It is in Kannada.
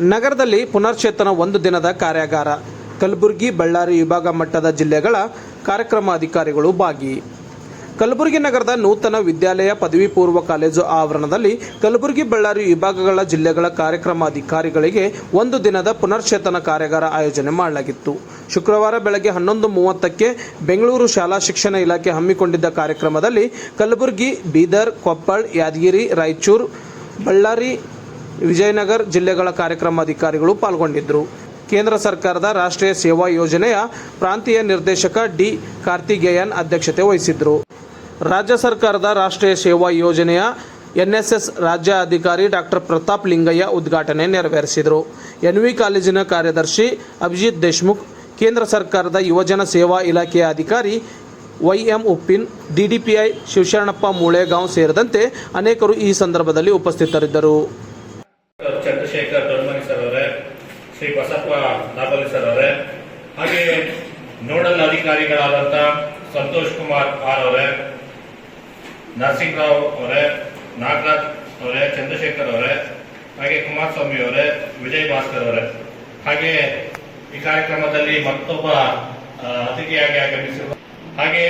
ನಗರದಲ್ಲಿ ಪುನರ್ಚೇತನ ಒಂದು ದಿನದ ಕಾರ್ಯಾಗಾರ. ಕಲಬುರಗಿ, ಬಳ್ಳಾರಿ ವಿಭಾಗ ಮಟ್ಟದ ಜಿಲ್ಲೆಗಳ ಕಾರ್ಯಕ್ರಮ ಅಧಿಕಾರಿಗಳು ಭಾಗಿ. ಕಲಬುರಗಿ ನಗರದ ನೂತನ ವಿದ್ಯಾಲಯ ಪದವಿ ಪೂರ್ವ ಕಾಲೇಜು ಆವರಣದಲ್ಲಿ ಕಲಬುರಗಿ, ಬಳ್ಳಾರಿ ವಿಭಾಗಗಳ ಜಿಲ್ಲೆಗಳ ಕಾರ್ಯಕ್ರಮ ಅಧಿಕಾರಿಗಳಿಗೆ ಒಂದು ದಿನದ ಪುನರ್ಚೇತನ ಕಾರ್ಯಾಗಾರ ಆಯೋಜನೆ ಮಾಡಲಾಗಿತ್ತು. ಶುಕ್ರವಾರ ಬೆಳಗ್ಗೆ ಹನ್ನೊಂದು ಮೂವತ್ತಕ್ಕೆ ಬೆಂಗಳೂರು ಶಾಲಾ ಶಿಕ್ಷಣ ಇಲಾಖೆ ಹಮ್ಮಿಕೊಂಡಿದ್ದ ಕಾರ್ಯಕ್ರಮದಲ್ಲಿ ಕಲಬುರಗಿ, ಬೀದರ್, ಕೊಪ್ಪಳ, ಯಾದಗಿರಿ, ರಾಯಚೂರು, ಬಳ್ಳಾರಿ ವಿಜಯನಗರ ಜಿಲ್ಲೆಗಳ ಕಾರ್ಯಕ್ರಮ ಅಧಿಕಾರಿಗಳು ಪಾಲ್ಗೊಂಡಿದ್ದರು. ಕೇಂದ್ರ ಸರ್ಕಾರದ ರಾಷ್ಟ್ರೀಯ ಸೇವಾ ಯೋಜನೆಯ ಪ್ರಾಂತೀಯ ನಿರ್ದೇಶಕ ಡಿ ಕಾರ್ತಿಗೇಯನ್ ಅಧ್ಯಕ್ಷತೆ ವಹಿಸಿದ್ದರು. ರಾಜ್ಯ ಸರ್ಕಾರದ ರಾಷ್ಟ್ರೀಯ ಸೇವಾ ಯೋಜನೆಯ ಎನ್ಎಸ್ಎಸ್ ರಾಜ್ಯ ಅಧಿಕಾರಿ ಡಾಕ್ಟರ್ ಪ್ರತಾಪ್ ಲಿಂಗಯ್ಯ ಉದ್ಘಾಟನೆ ನೆರವೇರಿಸಿದರು. ಎನ್ವಿ ಕಾಲೇಜಿನ ಕಾರ್ಯದರ್ಶಿ ಅಭಿಜಿತ್ ದೇಶ್ಮುಖ್, ಕೇಂದ್ರ ಸರ್ಕಾರದ ಯುವಜನ ಸೇವಾ ಇಲಾಖೆಯ ಅಧಿಕಾರಿ ವೈಎಂ ಉಪ್ಪಿನ್, ಡಿಡಿಪಿಐ ಶಿವಶರಣಪ್ಪ ಮೂಳೆಗಾಂವ್ ಸೇರಿದಂತೆ ಅನೇಕರು ಈ ಸಂದರ್ಭದಲ್ಲಿ ಉಪಸ್ಥಿತರಿದ್ದರು. ಚಂದ್ರಶೇಖರ್ ದೊಡ್ಮನಿ ಸರ್ ಅವರೇ, ಶ್ರೀ ಬಸಪ್ಪ ನಾಗಲಿ ಸರ್ ಅವರೇ, ಹಾಗೆ ನೋಡಲ್ ಅಧಿಕಾರಿಗಳಾದಂತ ಸಂತೋಷ್ ಕುಮಾರ್ ಆರ್ ಅವರೇ, ನರಸಿಂಹರಾವ್ ಅವರೇ, ನಾಗರಾಜ್ ಅವರೇ, ಚಂದ್ರಶೇಖರ್ ಅವರೇ, ಹಾಗೆ ಕುಮಾರಸ್ವಾಮಿ ಅವರೇ, ವಿಜಯ್ ಭಾಸ್ಕರ್ ಅವರೇ. ಹಾಗೆ ಈ ಕಾರ್ಯಕ್ರಮದಲ್ಲಿ ಮತ್ತೊಬ್ಬ ಅತಿಥಿಯಾಗಿ ಆಗಮಿಸಿರುವ ಹಾಗೆ